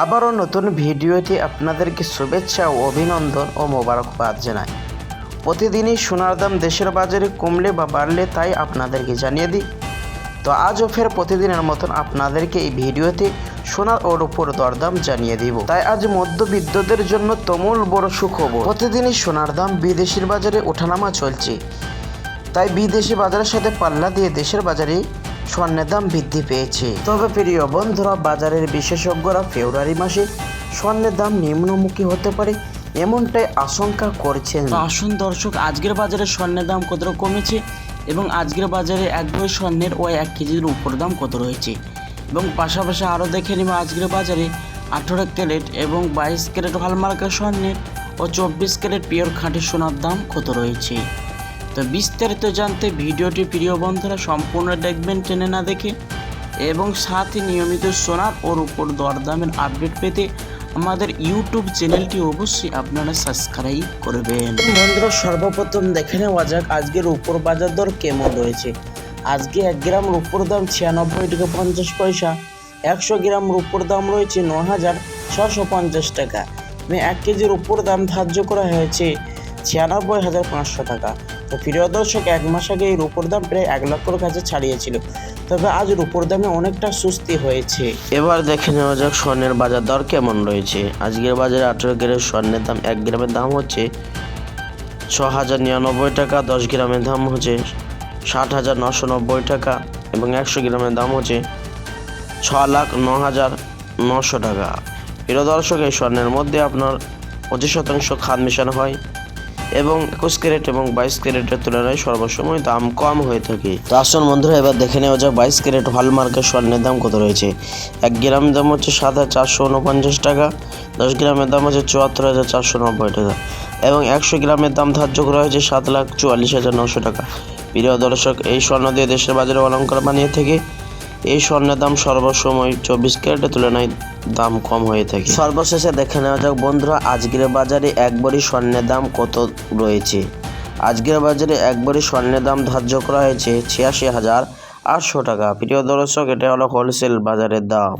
আবারও নতুন ভিডিওতে আপনাদেরকে শুভেচ্ছা ও অভিনন্দন ও মোবারকবাদ জানাই। প্রতিদিনই সোনার দাম দেশের বাজারে কমলে বা বাড়লে তাই আপনাদেরকে জানিয়ে দিই। তো আজও ফের প্রতিদিনের মতন আপনাদেরকে এই ভিডিওতে সোনার ওর উপর দরদাম জানিয়ে দিব। তাই আজ মধ্যবিত্তদের জন্য তুমুল বড় সুখবর। প্রতিদিনই সোনার দাম বিদেশির বাজারে ওঠানামা চলছে। তাই বিদেশি বাজারের সাথে পাল্লা দিয়ে দেশের বাজারে স্বর্ণের দাম বৃদ্ধি পেয়েছে। তবে প্রিয় বন্ধুরা, বাজারের বিশেষজ্ঞরা ফেব্রুয়ারি মাসে স্বর্ণের দাম নিম্নমুখী হতে পারে এমনটাই আশঙ্কা করছেন। আসুন দর্শক, আজকের বাজারে স্বর্ণের দাম কতটা কমেছে এবং আজকের বাজারে এক বই স্বর্ণের ও এক কেজির উপর দাম কত রয়েছে? এবং পাশাপাশি আরও দেখে নিব, আজকের বাজারে আঠেরো ক্যারেট এবং বাইশ ক্যারেট হলমার্কের স্বর্ণের ও চব্বিশ ক্যারেট পিওর খাঁটি সোনার দাম কত রয়েছে? তো বিস্তারিত জানতে ভিডিওটি প্রিয় বন্ধুরা সম্পূর্ণ দেখবেন, টেনে না দেখে। এবং সাথে নিয়মিত সোনার ওর উপর দরদামের আপডেট পেতে আমাদের ইউটিউব চ্যানেলটি অবশ্যই আপনারা সাবস্ক্রাইব করবেন। বন্ধুরা, সর্বপ্রথম দেখে নেওয়া যাক আজকের উপর বাজার দর কেমন রয়েছে। আজকে এক গ্রাম রূপোর দাম ছিয়ানব্বই টাকা পঞ্চাশ পয়সা, একশো গ্রাম রূপোর দাম রয়েছে ন হাজার ছশো পঞ্চাশ টাকা। এক কেজির উপর দাম ধার্য করা হয়েছে ছিয়ানব্বই হাজার পাঁচশো টাকা। তো প্রিয় দর্শক, এক মাস আগে এই রূপোর দাম প্রায় এক লক্ষর কাছে ছাড়িয়েছিল। তবে আজ রূপোর দামে অনেকটা সুস্থি হয়েছে। এবার দেখে নেওয়া যাক স্বর্ণের বাজার দর কেমন রয়েছে। আজকের বাজারে আঠেরো গ্রামের স্বর্ণের দাম এক গ্রামের দাম হচ্ছে ছ হাজার নিরানব্বই টাকা, দশ গ্রামের দাম হচ্ছে ষাট হাজার নশো নব্বই টাকা এবং একশো গ্রামের দাম হচ্ছে ছ লাখ ন হাজার নশো টাকা। প্রিয় দর্শক, এই স্বর্ণের মধ্যে আপনার পঁচিশ শতাংশ খাদ মেশানো হয়। এবং একুশ ক্যারেট এবং বাইশ ক্যারেটের তুলনায় সর্বসময় দাম কম হয়ে থাকে। তো আসুন বন্ধুরা, এবার দেখে নেওয়া যাক বাইশ ক্যারেট হলমার্কের স্বর্ণের দাম কত রয়েছে। এক গ্রামের দাম হচ্ছে সাত হাজার চারশো উনপঞ্চাশ টাকা, দশ গ্রামের দাম হচ্ছে চুয়াত্তর হাজার চারশো নব্বই টাকা এবং একশো গ্রামের দাম ধার্য করা হয়েছে সাত লাখ চুয়াল্লিশ হাজার নশো টাকা। প্রিয় দর্শক, এই স্বর্ণ দিয়ে দেশের বাজারে অলঙ্কার বানিয়ে থেকে এই স্বর্ণের দাম সর্বসময় চব্বিশ ক্যারেটের তুলনায় দাম কম হয়ে থাকে। সর্বশেষে দেখে নেওয়া যাক বন্ধুরা, আজকের বাজারে একবারই স্বর্ণের দাম কত রয়েছে? আজকের বাজারে একবারই স্বর্ণের দাম ধার্য করা হয়েছে ছিয়াশি হাজার আটশো টাকা। প্রিয় দর্শক, এটা হলো হোলসেল বাজারের দাম।